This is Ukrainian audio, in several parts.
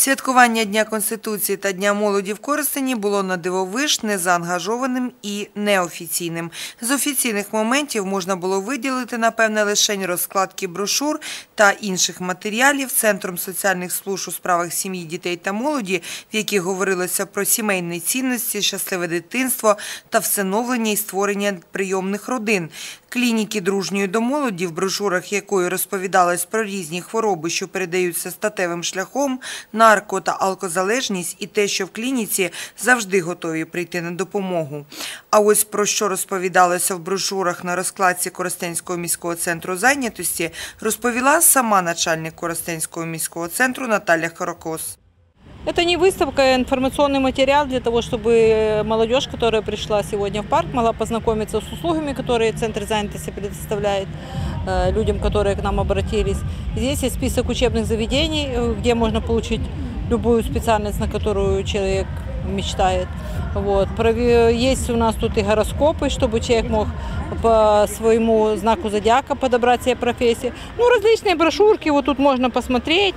Святкування Дня Конституції та Дня молоді в Коростені було на дивовиж незаангажованим і неофіційним. З офіційних моментів можна було виділити, напевне, лише розкладки брошур та інших матеріалів Центром соціальних служб у справах сім'ї, дітей та молоді, в яких говорилося про сімейні цінності, щасливе дитинство та всиновлення і створення прийомних родин. Клініки дружньої до молоді, в брошурах якої розповідалось про різні хвороби, що передаються статевим шляхом, нарко та алкозалежність і те, що в клініці завжди готові прийти на допомогу. А ось про що розповідалося в брошурах на розкладці Коростенського міського центру зайнятості, розповіла сама начальник Коростенського міського центру Наталя Хорокос. Это не выставка, а информационный материал для того, чтобы молодежь, которая пришла сегодня в парк, могла познакомиться с услугами, которые Центр занятости предоставляет э, людям, которые к нам обратились. Здесь есть список учебных заведений, э, где можно получить любую специальность, на которую человек мечтает. Вот. Прови- Есть у нас тут и гороскопы, чтобы человек мог по своему знаку зодиака подобрать себе профессию. Ну, различные брошюрки, вот тут можно посмотреть.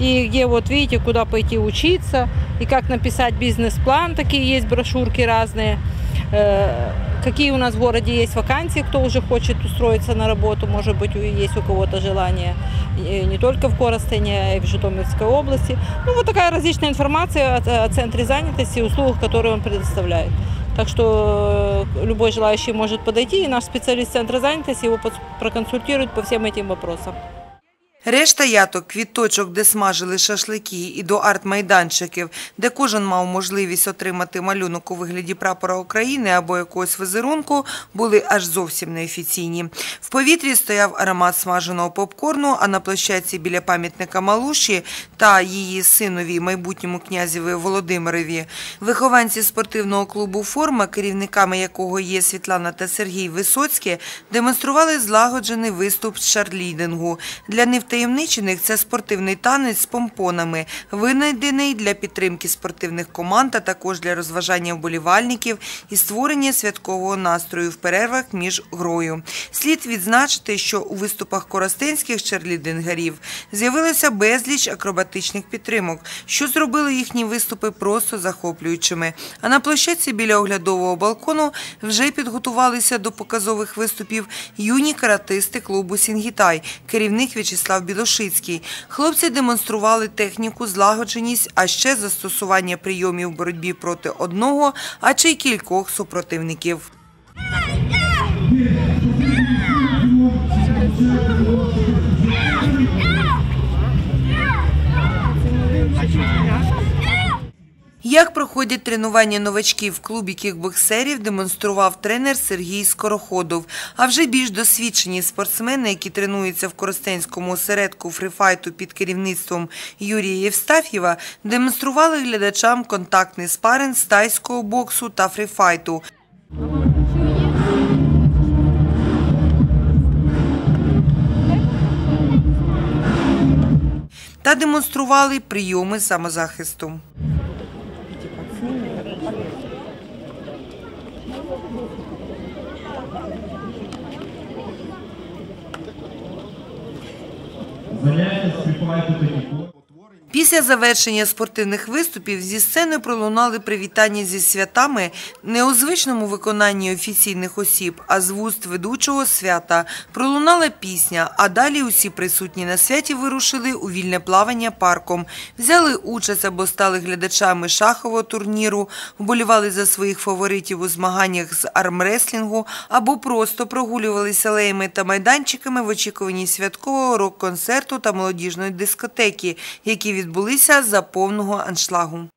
И где вот видите, куда пойти учиться, и как написать бизнес-план, такие есть брошюрки разные. Э, Какие у нас в городе есть вакансии, кто уже хочет устроиться на работу, может быть, есть у кого-то желание и не только в Коростене, а и в Житомирской области. Ну, вот такая различная информация о, о центре занятости и услугах, которые он предоставляет. Так что э, любой желающий может подойти, и наш специалист центра занятости его проконсультирует по всем этим вопросам. Решта яток, квіточок, де смажили шашлики, і до арт-майданчиків, де кожен мав можливість отримати малюнок у вигляді прапора України або якогось візерунку, були аж зовсім неофіційні. В повітрі стояв аромат смаженого попкорну, а на площадці біля пам'ятника Малуші та її синові, майбутньому князеві Володимирові, вихованці спортивного клубу «Форма», керівниками якого є Світлана та Сергій Висоцькі, демонстрували злагоджений виступ з шарлідингу. Для невтаємничених це спортивний танець з помпонами, винайдений для підтримки спортивних команд, а також для розважання вболівальників і створення святкового настрою в перервах між грою. Слід відзначити, що у виступах коростенських черлідингерів з'явилося безліч акробатичних підтримок, що зробило їхні виступи просто захоплюючими. А на площадці біля оглядового балкону вже підготувалися до показових виступів юні каратисти клубу Сінгітай, керівник В'ячеслав Білошицький. Хлопці демонстрували техніку, злагодженість, а ще застосування прийомів боротьбі проти одного, а чи й кількох супротивників. Проходять тренування новачків в клубі кікбоксерів, демонстрував тренер Сергій Скороходов. А вже більш досвідчені спортсмени, які тренуються в Коростенському осередку фрифайту під керівництвом Юрія Євстаф'єва, демонстрували глядачам контактний спаринг з тайського боксу та фрифайту. Та демонстрували прийоми самозахисту. Фріфайту та кіко. Після завершення спортивних виступів зі сцени пролунали привітання зі святами не у звичному виконанні офіційних осіб, а з вуст ведучого свята. Пролунала пісня, а далі усі присутні на святі вирушили у вільне плавання парком, взяли участь або стали глядачами шахового турніру, вболівали за своїх фаворитів у змаганнях з армреслінгу або просто прогулювалися алеями та майданчиками в очікуванні святкового рок-концерту та молодіжної дискотеки, які відбулися за повного аншлагу.